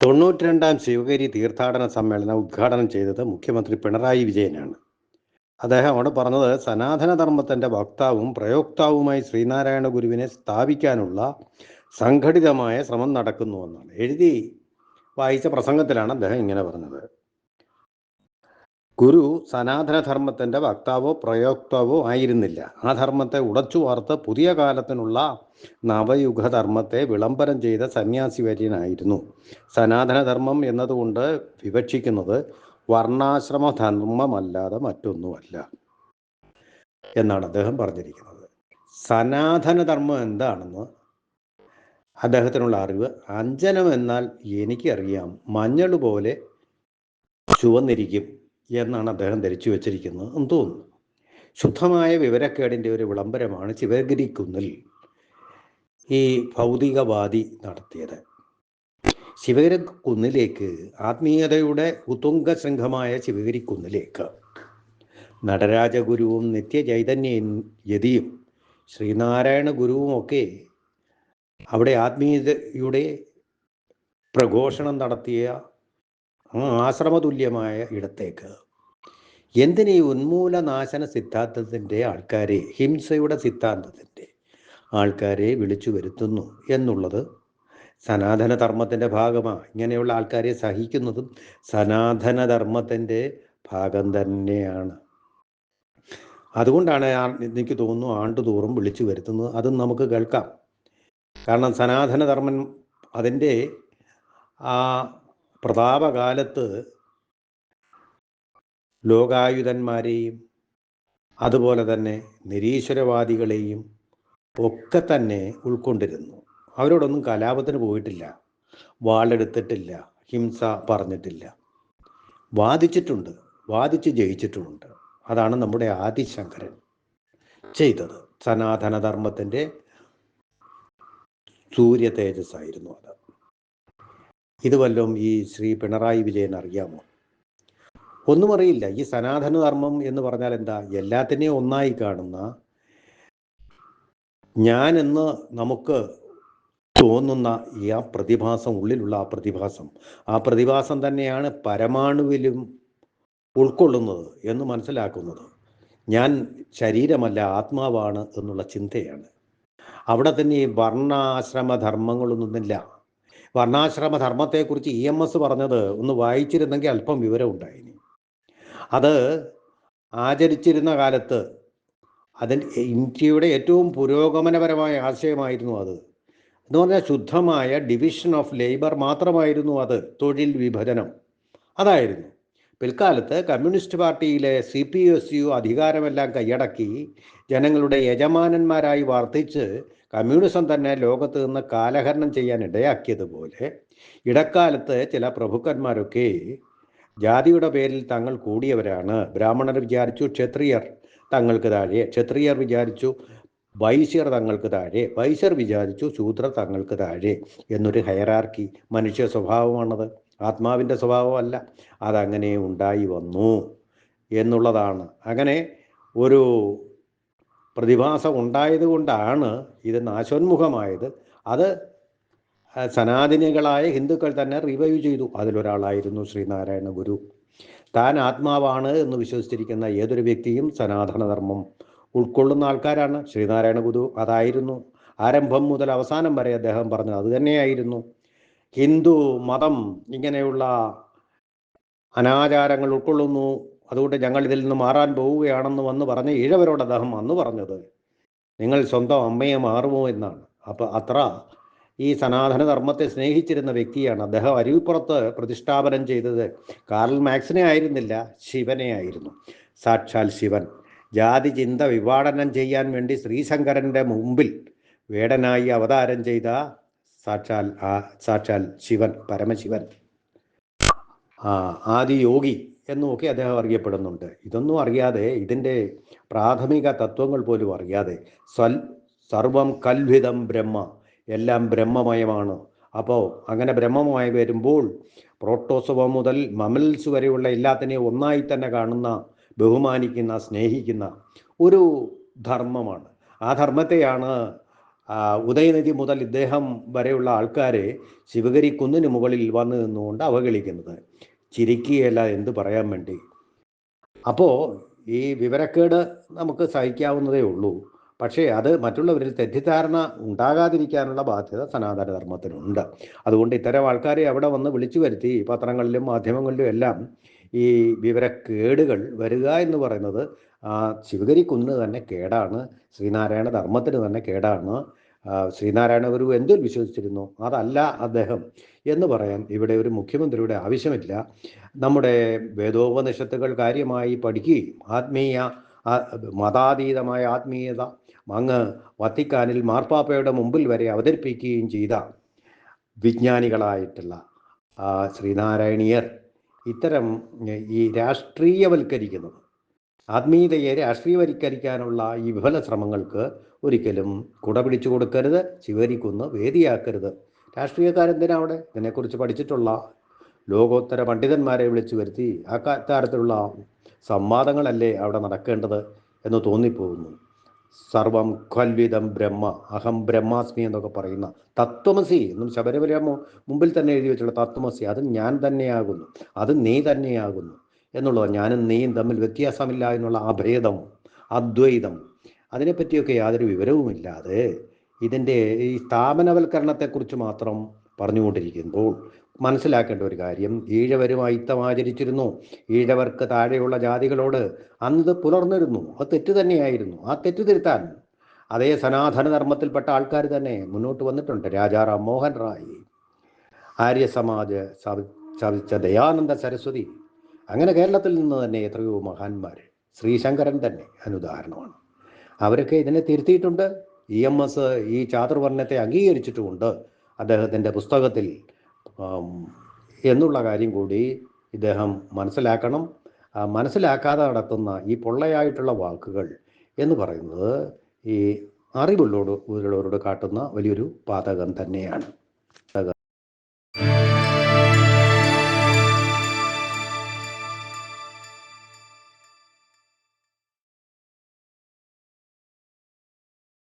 തൊണ്ണൂറ്റിരണ്ടാം ശിവഗിരി തീർത്ഥാടന സമ്മേളനം ഉദ്ഘാടനം ചെയ്തത് മുഖ്യമന്ത്രി പിണറായി വിജയനാണ്. അദ്ദേഹം അവിടെ പറഞ്ഞത് സനാതനധർമ്മത്തിന്റെ വക്താവും പ്രയോക്താവുമായി ശ്രീനാരായണ ഗുരുവിനെ സ്ഥാപിക്കാനുള്ള സംഘടിതമായ ശ്രമം നടക്കുന്നുവെന്നാണ്. എഴുതി വായിച്ച പ്രസംഗത്തിലാണ് അദ്ദേഹം ഇങ്ങനെ പറഞ്ഞത്. ഗുരു സനാതനധർമ്മത്തിന്റെ വക്താവോ പ്രയോക്താവോ ആയിരുന്നില്ല. ആ ധർമ്മത്തെ ഉടച്ചു വാർത്ത് പുതിയ കാലത്തിനുള്ള നവയുഗധർമ്മത്തെ വിളംബരം ചെയ്ത സന്യാസി വര്യനായിരുന്നു സനാതനധർമ്മം എന്നതുകൊണ്ട് വിവക്ഷിക്കുന്നത് വർണാശ്രമ ധർമ്മമല്ലാതെ മറ്റൊന്നുമല്ല എന്നാണ് അദ്ദേഹം പറഞ്ഞിരിക്കുന്നത്. സനാതനധർമ്മം എന്താണെന്ന് അദ്ദേഹത്തിനുള്ള അറിവ് അഞ്ജനം എന്നാൽ എനിക്കറിയാം. മഞ്ഞൾ പോലെ ചുവന്നിരിക്കും. എന്നാണ് അദ്ദേഹം ധരിച്ചു വച്ചിരിക്കുന്നത് എന്ന് തോന്നുന്നു. ശുദ്ധമായ വിവരക്കേടിന്റെ ഒരു വിളംബരമാണ് ശിവഗിരിക്കുന്നിൽ ഈ ഭൗതികവാദി നടത്തിയത്. ശിവഗിരി കുന്നിലേക്ക് ആത്മീയതയുടെ ഉത്തുംഗ ശൃംഖമായ ശിവഗിരി കുന്നിലേക്ക് നടരാജഗുരുവും നിത്യചൈതന്യ യതിയും ശ്രീനാരായണ ഗുരുവും ഒക്കെ അവിടെ ആത്മീയതയുടെ പ്രഘോഷണം നടത്തിയ ആശ്രമതുല്യമായ ഇടത്തേക്ക്. എന്തിനീ ഉന്മൂലനാശന സിദ്ധാന്തത്തിന്റെ ആൾക്കാരെ ഹിംസയുടെ സിദ്ധാന്തത്തിന്റെ ആൾക്കാരെ വിളിച്ചു വരുത്തുന്നു എന്നുള്ളത് സനാതനധർമ്മത്തിന്റെ ഭാഗമാണ് ഇങ്ങനെയുള്ള ആൾക്കാരെ സഹിക്കുന്നതും സനാതനധർമ്മത്തിന്റെ ഭാഗം തന്നെയാണ്. അതുകൊണ്ടാണ് എനിക്ക് തോന്നുന്നു ആണ്ടുതോറും വിളിച്ചു വരുത്തുന്നത്. അതും നമുക്ക് കേൾക്കാം. കാരണം സനാതനധർമ്മൻ അതിന്റെ ആ പ്രതാപകാലത്ത് ലോകായുധന്മാരെയും അതുപോലെ തന്നെ നിരീശ്വരവാദികളെയും ഒക്കെ തന്നെ ഉൾക്കൊണ്ടിരുന്നു. അവരോടൊന്നും കലാപത്തിന് പോയിട്ടില്ല. വാളെടുത്തിട്ടില്ല. ഹിംസ പറഞ്ഞിട്ടില്ല. വാദിച്ചിട്ടുണ്ട്. വാദിച്ച് ജയിച്ചിട്ടുമുണ്ട്. അതാണ് നമ്മുടെ ആദിശങ്കരൻ ചെയ്തത്. സനാതനധർമ്മത്തിന്റെ സൂര്യ തേജസ്സായിരുന്നു അത്. ഇത് വല്ലതും ഈ ശ്രീ പിണറായി വിജയൻ അറിയാമോ? ഒന്നും അറിയില്ല. ഈ സനാതനധർമ്മം എന്ന് പറഞ്ഞാൽ എന്താ? എല്ലാത്തിനെയും ഒന്നായി കാണുന്ന ഞാൻ എന്ന് നമുക്ക് തോന്നുന്ന ഈ ആ പ്രതിഭാസം ഉള്ളിലുള്ള ആ പ്രതിഭാസം ആ പ്രതിഭാസം തന്നെയാണ് പരമാണുവിലും ഉൾക്കൊള്ളുന്നത് എന്ന് മനസ്സിലാക്കുന്നത്. ഞാൻ ശരീരമല്ല ആത്മാവാണ് എന്നുള്ള ചിന്തയാണ്. അവിടെ തന്നെ ഈ ധർമ്മങ്ങളൊന്നുമില്ല വർണാശ്രമ ധർമ്മത്തെക്കുറിച്ച് ഇ എം എസ് പറഞ്ഞത് ഒന്ന് വായിച്ചിരുന്നെങ്കിൽ അല്പം വിവരമുണ്ടായിനി. അത് ആചരിച്ചിരുന്ന കാലത്ത് അതിൽ ഇന്ത്യയുടെ ഏറ്റവും പുരോഗമനപരമായ ആശയമായിരുന്നു അത്. എന്ന് പറഞ്ഞാൽ ശുദ്ധമായ ഡിവിഷൻ ഓഫ് ലേബർ മാത്രമായിരുന്നു അത് തൊഴിൽ വിഭജനം. അതായിരുന്നു. പിൽക്കാലത്ത് കമ്മ്യൂണിസ്റ്റ് പാർട്ടിയിലെ സി പി എസ് യു അധികാരമെല്ലാം കൈയടക്കി ജനങ്ങളുടെ യജമാനന്മാരായി വർദ്ധിച്ച് കമ്മ്യൂണിസം തന്നെ ലോകത്ത് നിന്ന് കാലഹരണം ചെയ്യാൻ ഇടയാക്കിയതുപോലെ ഇടക്കാലത്ത് ചില പ്രഭുക്കന്മാരൊക്കെ ജാതിയുടെ പേരിൽ തങ്ങൾ കൂടിയവരാണ്. ബ്രാഹ്മണർ വിചാരിച്ചു ക്ഷത്രിയർ തങ്ങൾക്ക് താഴെ ക്ഷത്രിയർ വിചാരിച്ചു വൈശ്യർ തങ്ങൾക്ക് താഴെ വൈശ്യർ വിചാരിച്ചു ശൂദ്രർ തങ്ങൾക്ക് താഴെ എന്നൊരു ഹയറാർക്കി മനുഷ്യ സ്വഭാവമാണത്. ആത്മാവിന്റെ സ്വഭാവമല്ല. അതങ്ങനെ ഉണ്ടായി വന്നു എന്നുള്ളതാണ്. അങ്ങനെ ഒരു പ്രതിഭാസം ഉണ്ടായത് കൊണ്ടാണ് ഇത് നാശോന്മുഖമായത്. അത് സനാതനികളായ ഹിന്ദുക്കൾ തന്നെ റിവൈവ് ചെയ്തു. അതിലൊരാളായിരുന്നു ശ്രീനാരായണ ഗുരു. താൻ ആത്മാവാണ് എന്ന് വിശ്വസിച്ചിരിക്കുന്ന ഏതൊരു വ്യക്തിയും സനാതനധർമ്മം ഉൾക്കൊള്ളുന്ന ആൾക്കാരാണ് ശ്രീനാരായണ ഗുരു. അതായിരുന്നു ആരംഭം മുതൽ അവസാനം വരെ അദ്ദേഹം പറഞ്ഞത്. അതുതന്നെയായിരുന്നു ഹിന്ദു മതം ഇങ്ങനെയുള്ള അനാചാരങ്ങൾ ഉൾക്കൊള്ളുന്നു. അതുകൊണ്ട് ഞങ്ങൾ ഇതിൽ നിന്ന് മാറാൻ പോവുകയാണെന്ന് വന്ന് പറഞ്ഞ ഈഴവരോട് അദ്ദേഹം അന്ന് പറഞ്ഞത് നിങ്ങൾ സ്വന്തം അമ്മയെ മാറുമോ എന്നാണ്. അപ്പോൾ അത്ര ഈ സനാതനധർമ്മത്തെ സ്നേഹിച്ചിരുന്ന വ്യക്തിയാണ് അദ്ദേഹം അരുവിപ്പുറത്ത് പ്രതിഷ്ഠാപനം ചെയ്തത്. കാർൽ മാക്സിനെ ആയിരുന്നില്ല ശിവനെ ആയിരുന്നു. സാക്ഷാൽ ശിവൻ. ജാതി ചിന്ത വിവാടനം ചെയ്യാൻ വേണ്ടി ശ്രീശങ്കരന്റെ മുമ്പിൽ വേടനായി അവതാരം ചെയ്ത സാക്ഷാൽ ആ സാക്ഷാൽ ശിവൻ പരമശിവൻ. ആ ആദിയോഗി എന്നുമൊക്കെ അദ്ദേഹം അറിയപ്പെടുന്നുണ്ട്. ഇതൊന്നും അറിയാതെ ഇതിന്റെ പ്രാഥമിക തത്വങ്ങൾ പോലും അറിയാതെ സ്വൽ സർവം കൽവിധം ബ്രഹ്മ എല്ലാം ബ്രഹ്മമയമാണ്. അപ്പോൾ അങ്ങനെ ബ്രഹ്മമായി വരുമ്പോൾ പ്രോട്ടോസവ മുതൽ മമൽസ് വരെയുള്ള എല്ലാത്തിനെയും ഒന്നായി തന്നെ കാണുന്ന ബഹുമാനിക്കുന്ന സ്നേഹിക്കുന്ന ഒരു ധർമ്മമാണ്. ആ ധർമ്മത്തെയാണ് ഉദയനിധി മുതൽ ഇദ്ദേഹം വരെയുള്ള ആൾക്കാരെ ശിവഗിരി കുന്നിന് മുകളിൽ വന്നു നിന്നുകൊണ്ട് അവഗണിക്കുന്നത്. ചിരിക്കുകയല്ല എന്ത് പറയാൻ വേണ്ടി. അപ്പോൾ ഈ വിവരക്കേട് നമുക്ക് സഹിക്കാവുന്നതേ ഉള്ളൂ. പക്ഷേ അത് മറ്റുള്ളവരിൽ തെറ്റിദ്ധാരണ ഉണ്ടാകാതിരിക്കാനുള്ള ബാധ്യത സനാതന ധർമ്മത്തിനുണ്ട് അതുകൊണ്ട് ഇത്തരം ആൾക്കാരെ അവിടെ വന്ന് വിളിച്ചു വരുത്തി പത്രങ്ങളിലും മാധ്യമങ്ങളിലും എല്ലാം ഈ വിവരക്കേടുകൾ വരിക എന്ന് പറയുന്നത് ആ ശിവഗിരി കുന്ന് തന്നെ കേടാണ്. ശ്രീനാരായണ ധർമ്മത്തിന് തന്നെ കേടാണ്. ശ്രീനാരായണ ഗുരു എന്തിൽ വിശ്വസിച്ചിരുന്നു. അതല്ല അദ്ദേഹം എന്ന് പറയാൻ ഇവിടെ ഒരു മുഖ്യമന്ത്രിയുടെ ആവശ്യമില്ല. നമ്മുടെ വേദോപനിഷത്തുകൾ കാര്യമായി പഠിക്കുകയും ആത്മീയ മതാതീതമായ ആത്മീയത അങ്ങ് വത്തിക്കാനിൽ മാർപ്പാപ്പയുടെ മുമ്പിൽ വരെ അവതരിപ്പിക്കുകയും ചെയ്ത വിജ്ഞാനികളായിട്ടുള്ള ശ്രീനാരായണീയർ ഇത്തരം ഈ രാഷ്ട്രീയവൽക്കരിക്കുന്നത് ആത്മീയതയെ രാഷ്ട്രീയവൽക്കരിക്കാനുള്ള ഈ വിഫല ശ്രമങ്ങൾക്ക് ഒരിക്കലും കുട പിടിച്ചു കൊടുക്കരുത് ശിവരിക്കുന്ന് വേദിയാക്കരുത്. രാഷ്ട്രീയക്കാരെന്തിനാ അവിടെ? ഇതിനെക്കുറിച്ച് പഠിച്ചിട്ടുള്ള ലോകോത്തര പണ്ഡിതന്മാരെ വിളിച്ചു വരുത്തി ആ തരത്തിലുള്ള സംവാദങ്ങളല്ലേ അവിടെ നടക്കേണ്ടത് എന്ന് തോന്നിപ്പോകുന്നു. സർവം ഖൽവിതം ബ്രഹ്മ അഹം ബ്രഹ്മാസ്മി എന്നൊക്കെ പറയുന്ന തത്വമസി എന്നും ശബരിമല മുമ്പിൽ തന്നെ എഴുതി വെച്ചുള്ള തത്വമസി. അത് ഞാൻ തന്നെയാകുന്നു. അത് നീ തന്നെയാകുന്നു എന്നുള്ളത് ഞാനും നീയും തമ്മിൽ വ്യത്യാസമില്ല എന്നുള്ള അഭേദം അദ്വൈതം. അതിനെപ്പറ്റിയൊക്കെ യാതൊരു വിവരവുമില്ലാതെ ഇതിന്റെ ഈ സ്ഥാപനവൽക്കരണത്തെക്കുറിച്ച് മാത്രം പറഞ്ഞുകൊണ്ടിരിക്കുമ്പോൾ മനസ്സിലാക്കേണ്ട ഒരു കാര്യം. ഈഴവരും അയിത്തം ആചരിച്ചിരുന്നു ഈഴവർക്ക് താഴെയുള്ള ജാതികളോട് അന്ന് പുലർന്നിരുന്നു. അത് തെറ്റ് തന്നെയായിരുന്നു. ആ തെറ്റ് തിരുത്താൻ അതേ സനാതന ധർമ്മത്തിൽപ്പെട്ട ആൾക്കാർ തന്നെ മുന്നോട്ട് വന്നിട്ടുണ്ട്. രാജാറാം മോഹൻ റായ് ആര്യസമാജ് സ്ഥാപി- സ്ഥാപിച്ച ദയാനന്ദ സരസ്വതി. അങ്ങനെ കേരളത്തിൽ നിന്ന് തന്നെ എത്രയോ മഹാന്മാർ ശ്രീശങ്കരൻ തന്നെ അനുദാഹരണമാണ്. അവരൊക്കെ ഇതിനെ തിരുത്തിയിട്ടുണ്ട്. ഇ എം എസ് ഈ ചാതുർവർണത്തെ അംഗീകരിച്ചിട്ടുമുണ്ട്. അദ്ദേഹത്തിന്റെ പുസ്തകത്തിൽ എന്നുള്ള കാര്യം കൂടി ഇദ്ദേഹം മനസ്സിലാക്കണം. മനസ്സിലാക്കാതെ നടത്തുന്ന ഈ പൊള്ളയായിട്ടുള്ള വാക്കുകൾ എന്ന് പറയുന്നത് ഈ അറിവുള്ളോട് ഉള്ളവരോട് കാട്ടുന്ന വലിയൊരു പാതകം തന്നെയാണ്.